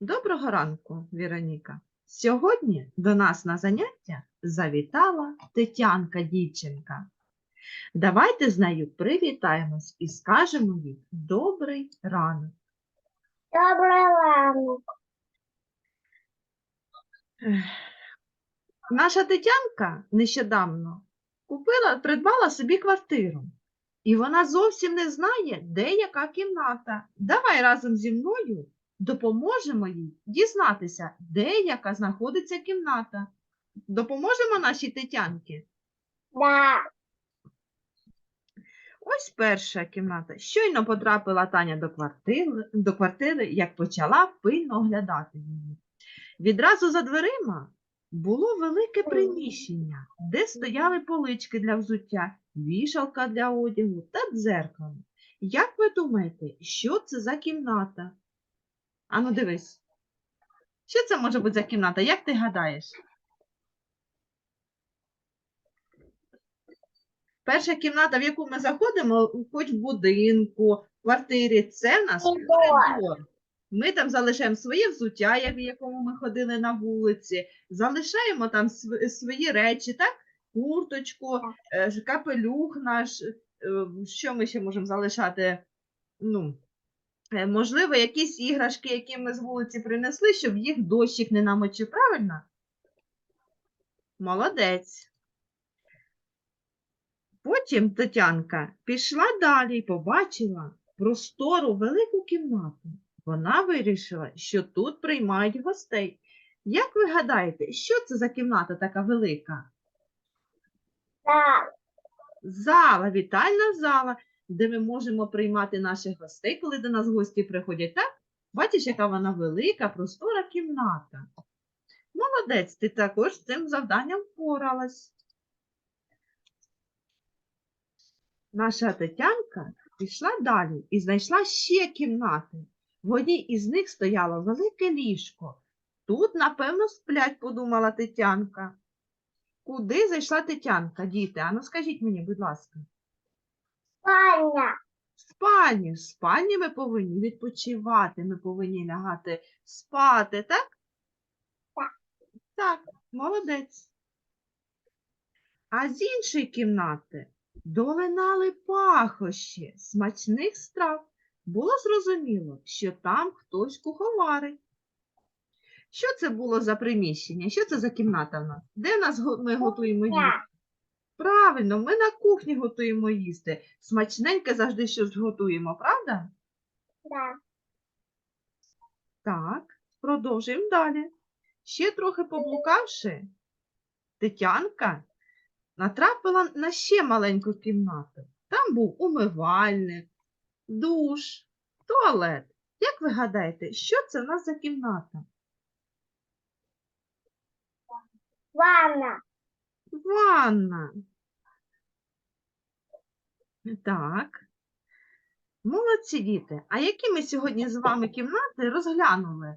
Доброго ранку, Віроніка. Сьогодні до нас на заняття завітала Тетянка дівчинка. Давайте з нею привітаємось і скажемо їй добрий ранок. Добрий ранок. Наша Тетянка нещодавно купила, придбала собі квартиру. І вона зовсім не знає, де яка кімната. Давай разом зі мною допоможемо їй дізнатися, де яка знаходиться кімната. Допоможемо нашій Тетянці? Да. Ось перша кімната. Щойно потрапила Таня до квартири, до квартири, як почала пильно оглядати її. Відразу за дверима було велике приміщення, де стояли полички для взуття, вішалка для одягу та дзеркало. Як ви думаєте, що це за кімната? Ану, дивись. Що це може бути за кімната? Як ти гадаєш? Перша кімната, в яку ми заходимо, хоч в будинку, в квартирі, це в нас Коридор. Ми там залишаємо своє взуття, як в якому ми ходили на вулиці, залишаємо там свої речі, так? Курточку, е, капелюх наш. е, Що ми ще можемо залишати? Ну, можливо, якісь іграшки, які ми з вулиці принесли, щоб їх дощик не намочив, правильно? Молодець. Потім Тетянка пішла далі і побачила простору велику кімнату. Вона вирішила, що тут приймають гостей. Як ви гадаєте, що це за кімната така велика? Зала, вітальна зала, де ми можемо приймати наших гостей, коли до нас гості приходять, так? Бачиш, яка вона велика, простора кімната. Молодець, ти також з цим завданням впоралась. Наша Тетянка пішла далі і знайшла ще кімнати. В одній із них стояло велике ліжко. Тут, напевно, сплять, подумала Тетянка. Куди зайшла Тетянка, діти? Ану, скажіть мені, будь ласка. В спальні. В спальні ми повинні відпочивати, ми повинні лягати спати, так? Так. Так, молодець. А з іншої кімнати долинали пахощі смачних страв. Було зрозуміло, що там хтось куховарить. Що це було за приміщення? Що це за кімната в нас? Де в нас ми готуємо їсти? Правильно, ми на кухні готуємо їсти. Смачненьке завжди щось готуємо, правда? Да. Так, продовжуємо далі. Ще трохи поблукавши, Тетянка натрапила на ще маленьку кімнату. Там був умивальник, душ, туалет. Як ви гадаєте, що це в нас за кімната? Ванна. Ванна. Так. Молодці діти. А які ми сьогодні з вами кімнати розглянули?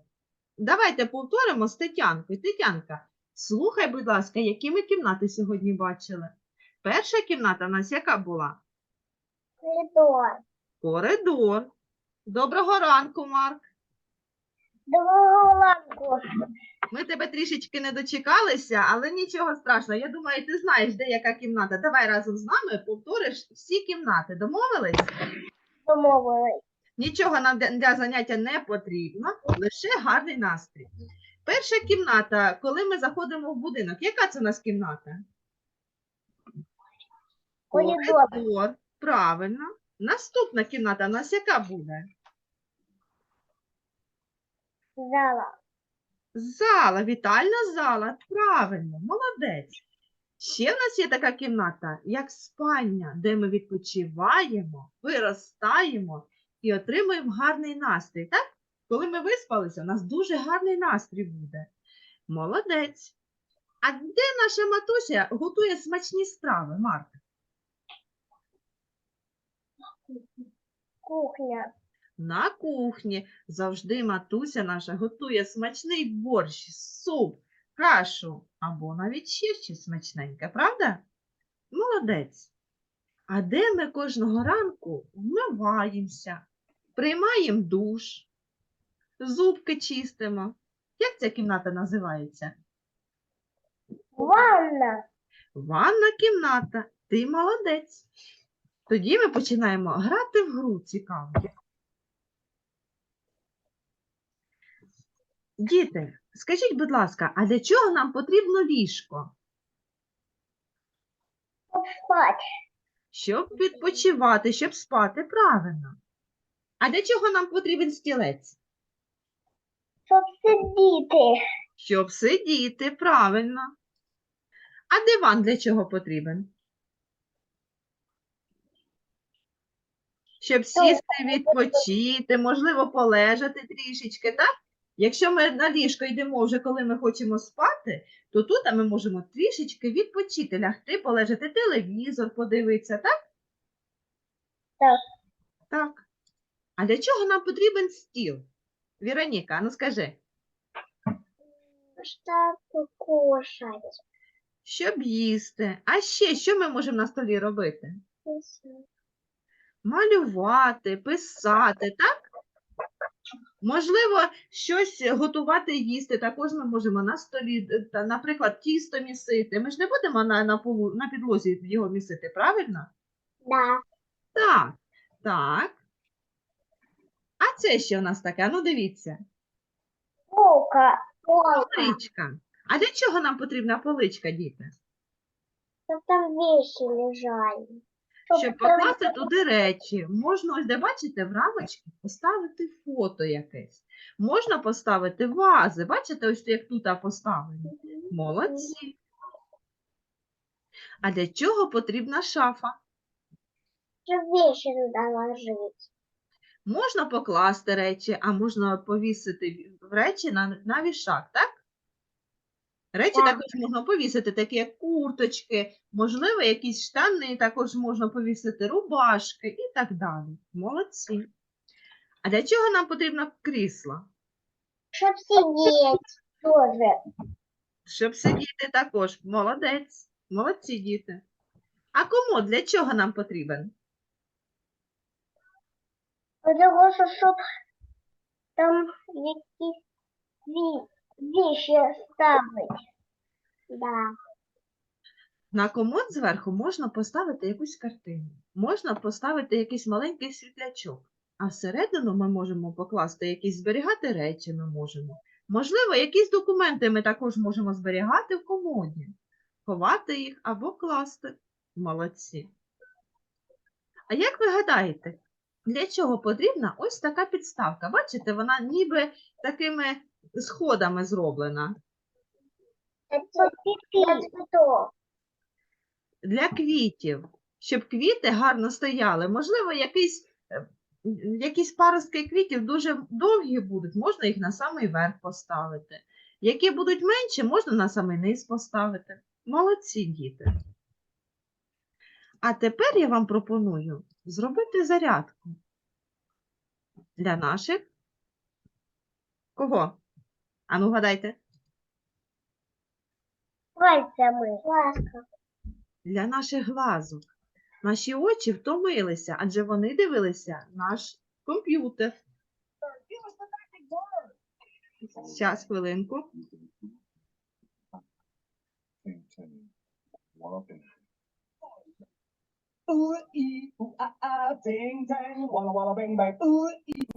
Давайте повторимо з Тетянкою. Тетянка, слухай, будь ласка, які ми кімнати сьогодні бачили? Перша кімната в нас яка була? Коридор. Коридор. Доброго ранку, Марк. Ми тебе трішечки не дочекалися, але нічого страшного. Я думаю, ти знаєш, де яка кімната. Давай разом з нами повториш всі кімнати. Домовились? Домовились. Нічого нам для заняття не потрібно, лише гарний настрій. Перша кімната, коли ми заходимо в будинок, яка це у нас кімната? Коридор. Коридор. Правильно. Наступна кімната у нас яка буде? Зала. Зала, вітальна зала. Правильно, молодець. Ще в нас є така кімната, як спальня, де ми відпочиваємо, виростаємо і отримуємо гарний настрій. Так? Коли ми виспалися, у нас дуже гарний настрій буде. Молодець. А де наша матуся готує смачні страви, Марк? Кухня. На кухні завжди матуся наша готує смачний борщ, суп, кашу або навіть ще щось смачненьке, правда? Молодець. А де ми кожного ранку вмиваємося, приймаємо душ, зубки чистимо. Як ця кімната називається? Ванна. Ванна кімната. Ти молодець. Тоді ми починаємо грати в гру цікаву. Діти, скажіть, будь ласка, а для чого нам потрібно ліжко? Спать. Щоб відпочивати, щоб спати правильно. А для чого нам потрібен стілець? Щоб сидіти. Щоб сидіти правильно. А диван для чого потрібен? Щоб сісти, відпочити, можливо, полежати трішечки, так? Якщо ми на ліжко йдемо вже, коли ми хочемо спати, то тут ми можемо трішечки відпочити, лягти, полежати, телевізор подивитися, так? Так. Так. А для чого нам потрібен стіл? Віроніка, ну скажи. Щоб покушать. Щоб їсти. А ще що ми можемо на столі робити? Малювати, писати, так? Можливо, щось готувати їсти. Також ми можемо на столі, е, наприклад, тісто місити. Ми ж не будемо на, на, полу, на підлозі його місити, правильно? Да. Так, так. А це що у нас таке? Ну, дивіться. Полка. Полка. Поличка. А для чого нам потрібна поличка, діти? Щоб там вещи лежали. Щоб покласти туди речі. Можна, ось де бачите, в рамочці поставити фото якесь. Можна поставити вази. Бачите, ось як тут поставлені. Молодці. А для чого потрібна шафа? Щоб вещи туда ложить. Можна покласти речі, а можна повісити речі на, на вішак, так? Речі також можна повісити, такі як курточки, можливо, якісь штани, також можна повісити рубашки і так далі. Молодці. А для чого нам потрібно крісло? Щоб сидеть. Тоже. Щоб сидіти також. Молодець. Молодці діти. А комод для чого нам потрібен? Потому що щоб там якісь вещи ставить. Да. На комод зверху можна поставити якусь картину, можна поставити якийсь маленький світлячок, а всередину ми можемо покласти якісь зберігати речі ми можемо. Можливо, якісь документи ми також можемо зберігати в комоді, ховати їх або класти. Молодці. А як ви гадаєте, для чого потрібна ось така підставка? Бачите, вона ніби такими сходами зроблена. Для квітів, щоб квіти гарно стояли. Можливо, якийсь, е, якісь паростки квітів дуже довгі будуть, можна їх на самий верх поставити. Які будуть менші, можна на самий низ поставити. Молодці діти. А тепер я вам пропоную зробити зарядку для наших. Кого? Ану, гадайте. Пальцями. Ласка. для наших глазок. Наші очі втомилися, адже вони дивилися наш комп'ютер. Зараз, хвилинку. Ooh ee ooh ah ah ting tang walla walla bang bang. Ooh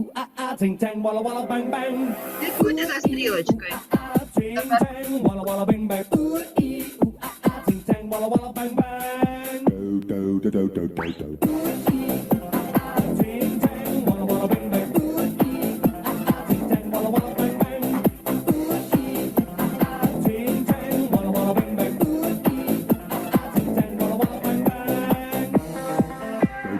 ee ooh ah ah ting tang walla walla bang bang. Слідкуйте за стрілочкою. Ah ting tang walla walla bang bang. Ooh ee ooh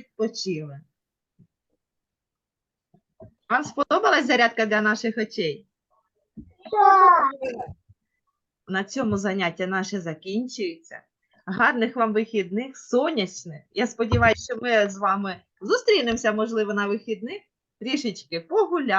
Відпочили. Вам сподобалась зарядка для наших очей? На цьому заняття наше закінчується. Гарних вам вихідних, сонячних. Я сподіваюся, що ми з вами зустрінемося, можливо, на вихідних, трішечки погуляємо.